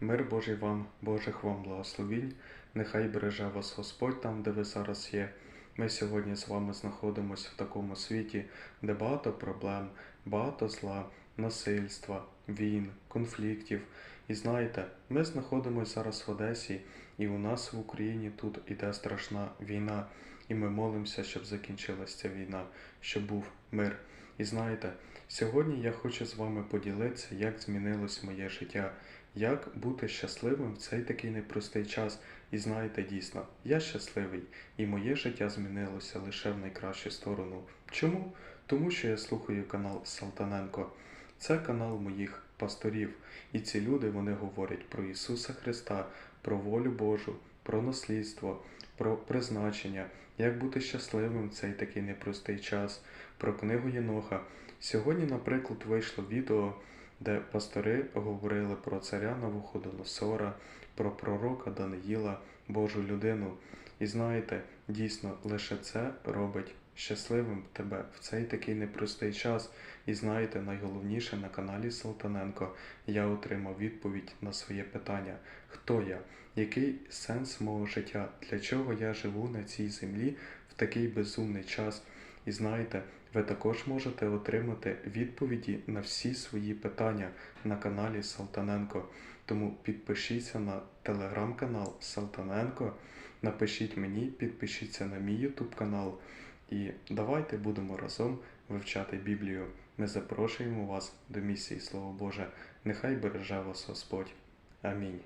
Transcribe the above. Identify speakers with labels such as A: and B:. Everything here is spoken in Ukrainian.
A: Мир Божий вам, Божих вам благословінь. Нехай береже вас Господь там, де ви зараз є. Ми сьогодні з вами знаходимося в такому світі, де багато проблем, багато зла, насильства, війн, конфліктів. І знаєте, ми знаходимося зараз в Одесі, і у нас в Україні тут іде страшна війна. І ми молимося, щоб закінчилася ця війна, щоб був мир. І знаєте, сьогодні я хочу з вами поділитися, як змінилось моє життя, як бути щасливим в цей такий непростий час. І знаєте, дійсно, я щасливий, і моє життя змінилося лише в найкращу сторону. Чому? Тому що я слухаю канал Салтаненко. Це канал моїх пасторів. І ці люди вони говорять про Ісуса Христа, про волю Божу, про наслідство, про призначення, як бути щасливим в цей такий непростий час, про книгу Єноха. Сьогодні, наприклад, вийшло відео, де пастори говорили про царя Навуходоносора, про пророка Даниїла, Божу людину. І знаєте, дійсно, лише це робить щасливим тебе в цей такий непростий час. І знаєте, найголовніше на каналі Салтаненко я отримав відповідь на своє питання: хто я? Який сенс мого життя? Для чого я живу на цій землі в такий безумний час? І знаєте, ви також можете отримати відповіді на всі свої питання на каналі Салтаненко. Тому підпишіться на телеграм-канал Салтаненко, напишіть мені, підпишіться на мій ютуб канал. І давайте будемо разом вивчати Біблію. Ми запрошуємо вас до місії Слово Боже. Нехай береже вас Господь. Амінь.